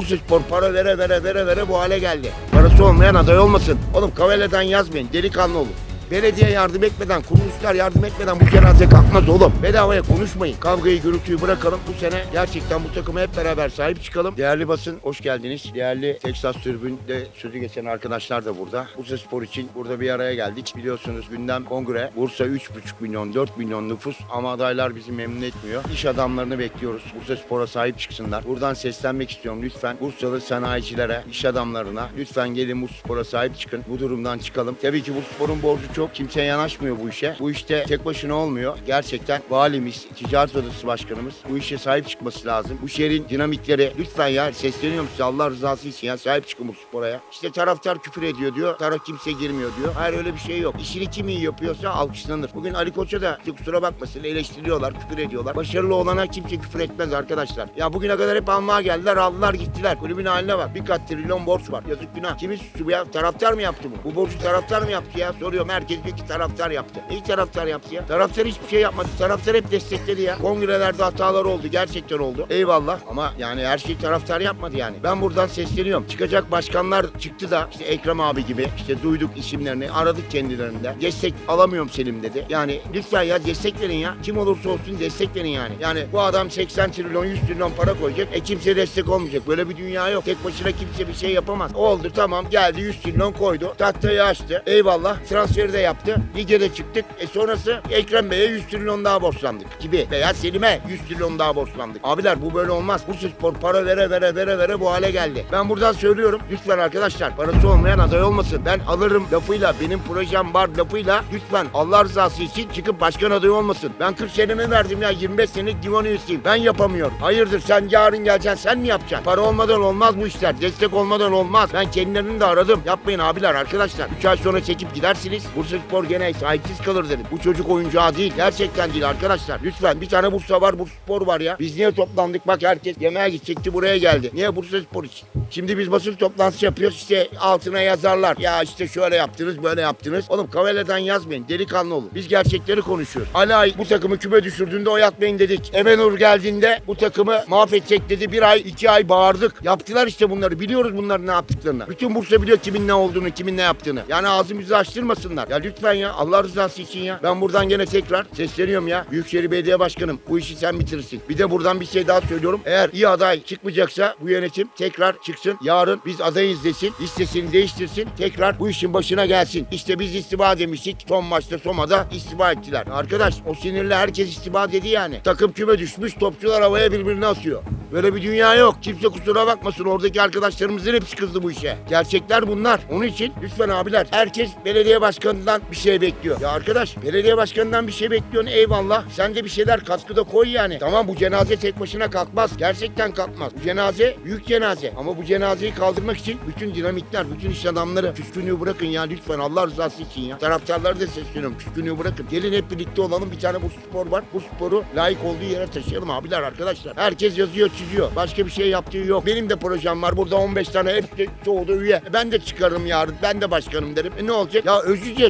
Bursa Spor para vere vere vere vere bu hale geldi. Parası olmayan aday olmasın. Oğlum kaveleden yazmayın. Delikanlı olun. Belediye yardım etmeden, kuruluşlar yardım etmeden bu cenaze kalkmaz oğlum. Bedavaya konuşmayın. Kavgayı, gürültüyü bırakalım. Bu sene gerçekten bu takıma hep beraber sahip çıkalım. Değerli basın, hoş geldiniz. Değerli Texas Tribün'de sözü geçen arkadaşlar da burada. Bursa Spor için burada bir araya geldik. Biliyorsunuz gündem kongre. Bursa 3,5 milyon, 4 milyon nüfus ama adaylar bizi memnun etmiyor. İş adamlarını bekliyoruz. Bursa Spor'a sahip çıksınlar. Buradan seslenmek istiyorum lütfen. Bursalı sanayicilere, iş adamlarına lütfen gelin Bursa Spor'a sahip çıkın. Bu durumdan çıkalım. Tabii ki Bursa Spor'un borcu çok. Kimse yanaşmıyor bu işe. Bu işte tek başına olmuyor. Gerçekten valimiz, ticaret odası başkanımız bu işe sahip çıkması lazım. Bu şehrin dinamikleri lütfen ya sesleniyorum size Allah rızası için ya sahip çıkın bu spora. İşte taraftar küfür ediyor diyor. Taraf kimse girmiyor diyor. Hayır öyle bir şey yok. İşini kim iyi yapıyorsa alkışlanır. Bugün Ali Koç'a da kusura bakmasın eleştiriyorlar, küfür ediyorlar. Başarılı olana kimse küfür etmez arkadaşlar. Ya bugüne kadar hep almaya geldiler, aldılar gittiler. Kulübün haline bak. Bir kat trilyon borç var. Yazık günah. Kimin suçu bu ya? Taraftar mı yaptı bu? Bu borcu taraftar mı yaptı ya? Soruyorum. Herkes ki taraftar yaptı. İyi taraftar yaptı ya. Taraftar hiçbir şey yapmadı. Taraftar hep destekledi ya. Kongrelerde hatalar oldu. Gerçekten oldu. Eyvallah. Ama yani her şeyi taraftar yapmadı yani. Ben buradan sesleniyorum. Çıkacak başkanlar çıktı da işte Ekrem abi gibi işte duyduk isimlerini. Aradık kendilerinden. Destek alamıyorum Selim dedi. Yani lütfen ya destek verin ya. Kim olursa olsun destek verin yani. Yani bu adam 80 trilyon 100 trilyon para koyacak. E kimse destek olmayacak. Böyle bir dünya yok. Tek başına kimse bir şey yapamaz. Oldu tamam geldi 100 trilyon koydu. Tahtayı açtı. Eyvallah. Transferi de yaptı. Lige de çıktık. E sonrası Ekrem Bey'e 100 trilyon daha borçlandık gibi. Veya Selim'e 100 trilyon daha borçlandık. Abiler bu böyle olmaz. Bursa Spor para vere vere vere vere bu hale geldi. Ben buradan söylüyorum. Lütfen arkadaşlar parası olmayan aday olmasın. Ben alırım lafıyla benim projem var lafıyla lütfen Allah rızası için çıkıp başkan adayı olmasın. Ben 40 senemi verdim ya 25 senelik divan üyesiyim. Ben yapamıyorum. Hayırdır sen yarın geleceksin sen mi yapacaksın? Para olmadan olmaz bu işler. Destek olmadan olmaz. Ben kendilerini de aradım. Yapmayın abiler arkadaşlar. 3 ay sonra çekip gidersiniz. Bursa Spor gene sahipsiz kalır dedim. Bu çocuk oyuncağı değil. Gerçekten değil arkadaşlar. Lütfen bir tane Bursa var Bursa Spor var ya. Biz niye toplandık? Bak herkes yemeğe gidecekti buraya geldi. Niye Bursa Spor için? Şimdi biz basın toplantısı yapıyoruz. İşte altına yazarlar. Ya işte şöyle yaptınız böyle yaptınız. Oğlum kaveleden yazmayın. Delikanlı olun. Biz gerçekleri konuşuyoruz. Ali Ay bu takımı küme düşürdüğünde oy atmayın dedik. Emenur geldiğinde bu takımı mahvedecek dedi. Bir ay iki ay bağırdık. Yaptılar işte bunları. Biliyoruz bunların ne yaptıklarını. Bütün Bursa biliyor kimin ne olduğunu, kimin ne yaptığını. Yani ağzımızı açtırmasınlar. Ya lütfen ya Allah rızası için ya. Ben buradan gene tekrar sesleniyorum ya. Büyükşehir Belediye Başkanım bu işi sen bitirsin. Bir de buradan bir şey daha söylüyorum. Eğer iyi aday çıkmayacaksa bu yönetim tekrar çıksın. Yarın biz adayız desin. Listesini değiştirsin. Tekrar bu işin başına gelsin. İşte biz istifa demiştik. Son maçta Soma'da istifa ettiler. Arkadaş o sinirle herkes istifa dedi yani. Takım küme düşmüş. Topçular havaya birbirini asıyor. Böyle bir dünya yok. Kimse kusura bakmasın. Oradaki arkadaşlarımızın hepsi kızdı bu işe. Gerçekler bunlar. Onun için lütfen abiler herkes belediye başkanından bir şey bekliyor. Ya arkadaş belediye başkanından bir şey bekliyorsun eyvallah. Sen de bir şeyler katkıda koy yani. Tamam bu cenaze tek başına kalkmaz. Gerçekten kalkmaz. Bu cenaze büyük cenaze. Ama bu cenazeyi kaldırmak için bütün dinamikler, bütün iş adamları küskünlüğü bırakın ya lütfen Allah rızası için ya. Taraftarları da sesleniyorum küskünlüğü bırakın. Gelin hep birlikte olalım. Bir tane bu spor var. Bu sporu layık olduğu yere taşıyalım abiler arkadaşlar. Herkes yazıyor çiziyor. Başka bir şey yaptığı yok. Benim de projem var. Burada 15 tane hepsi çoğu da üye. E Ben de çıkarım yarın. Ben de başkanım derim. E ne olacak? Ya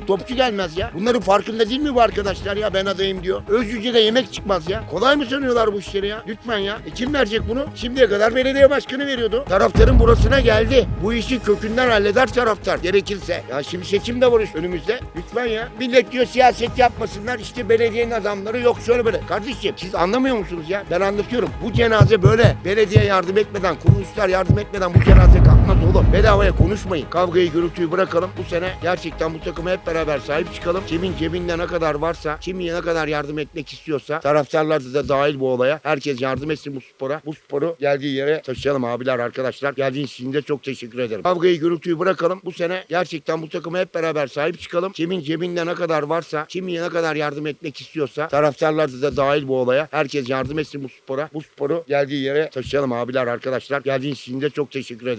Özcüce topçu gelmez ya. Bunların farkında değil mi bu arkadaşlar ya? Ben adayım diyor. Özcüce'de yemek çıkmaz ya. Kolay mı sanıyorlar bu işleri ya? Lütfen ya. E kim verecek bunu? Şimdiye kadar belediye başkanı veriyordu. Taraftarın burasına geldi. Bu işi kökünden halleder taraftar gerekirse. Ya şimdi seçim de var işte önümüzde. Lütfen ya. Millet diyor siyaset yapmasınlar. İşte belediyenin adamları yok şöyle böyle. Kardeşim siz anlamıyor musunuz ya? Ben anlatıyorum. Bu cenaze böyle. Belediye yardım etmeden, kuruluşlar yardım etmeden bu cenaze kalkmaz oğlum. Bedavaya konuşmayın. Kavgayı, gürültüyü bırakalım. Bu sene gerçekten bu takıma hep beraber sahip çıkalım. Kimin cebinde ne kadar varsa, kim ne kadar yardım etmek istiyorsa, taraftarlar da dahil bu olaya. Herkes yardım etsin bu spora. Bu sporu geldiği yere taşıyalım abiler, arkadaşlar. Geldiğiniz için de çok teşekkür ederim. Kavgayı, gürültüyü bırakalım. Bu sene gerçekten bu takıma hep beraber sahip çıkalım. Kimin cebinde ne kadar varsa, kim ne kadar yardım etmek istiyorsa, taraftarlar da dahil bu olaya. Herkes yardım etsin bu spora. Bu sporu geldiği yere taşıyalım abiler, arkadaşlar. Geldiğiniz için de çok teşekkür ederim.